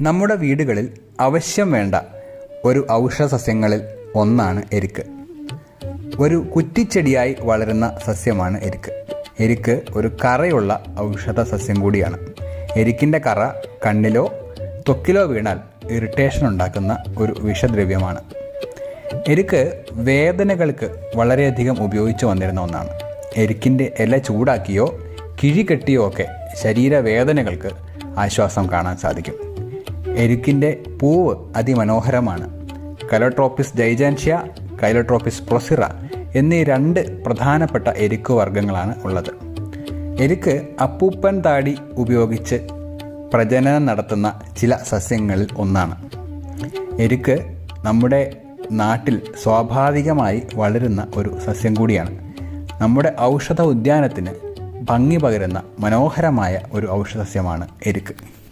നമ്മുടെ വീടുകളിൽ അവശ്യം വേണ്ട ഒരു ഔഷധ സസ്യങ്ങളിൽ ഒന്നാണ് എരിക്ക്. ഒരു കുറ്റിച്ചെടിയായി വളരുന്ന സസ്യമാണ് എരിക്ക്. എരിക്ക് ഒരു കറയുള്ള ഔഷധ സസ്യം കൂടിയാണ്. എരിക്കിന്റെ കറ കണ്ണിലോ തൊക്കിലോ വീണാൽ ഇറിറ്റേഷൻ ഉണ്ടാക്കുന്ന ഒരു വിഷദ്രവ്യമാണ്. എരിക്ക് വേദനകൾക്ക് വളരെയധികം ഉപയോഗിച്ചു വന്നിരുന്ന ഒന്നാണ്. എരിക്കിന്റെ ഇല ചൂടാക്കിയോ കിഴി കെട്ടിയോ ഒക്കെ ശരീരവേദനകൾക്ക് ആശ്വാസം കാണാൻ സാധിക്കും. എരുക്കിന്റെ പൂവ് അതിമനോഹരമാണ്. കലോട്രോപ്പിസ് ജൈജാൻഷ്യ കൈലോട്രോപ്പിസ് പ്രൊസിറ എന്നീ രണ്ട് പ്രധാനപ്പെട്ട എരുക്ക് വർഗങ്ങളാണ് ഉള്ളത്. എരുക്ക് അപ്പൂപ്പൻ താടി ഉപയോഗിച്ച് പ്രജനനം നടത്തുന്ന ചില സസ്യങ്ങളിൽ ഒന്നാണ്. എരുക്ക് നമ്മുടെ നാട്ടിൽ സ്വാഭാവികമായി വളരുന്ന ഒരു സസ്യം കൂടിയാണ്. നമ്മുടെ ഔഷധ ഉദ്യാനത്തിന് ഭംഗി പകരുന്ന മനോഹരമായ ഒരു ഔഷധ സസ്യമാണ് എരുക്ക്.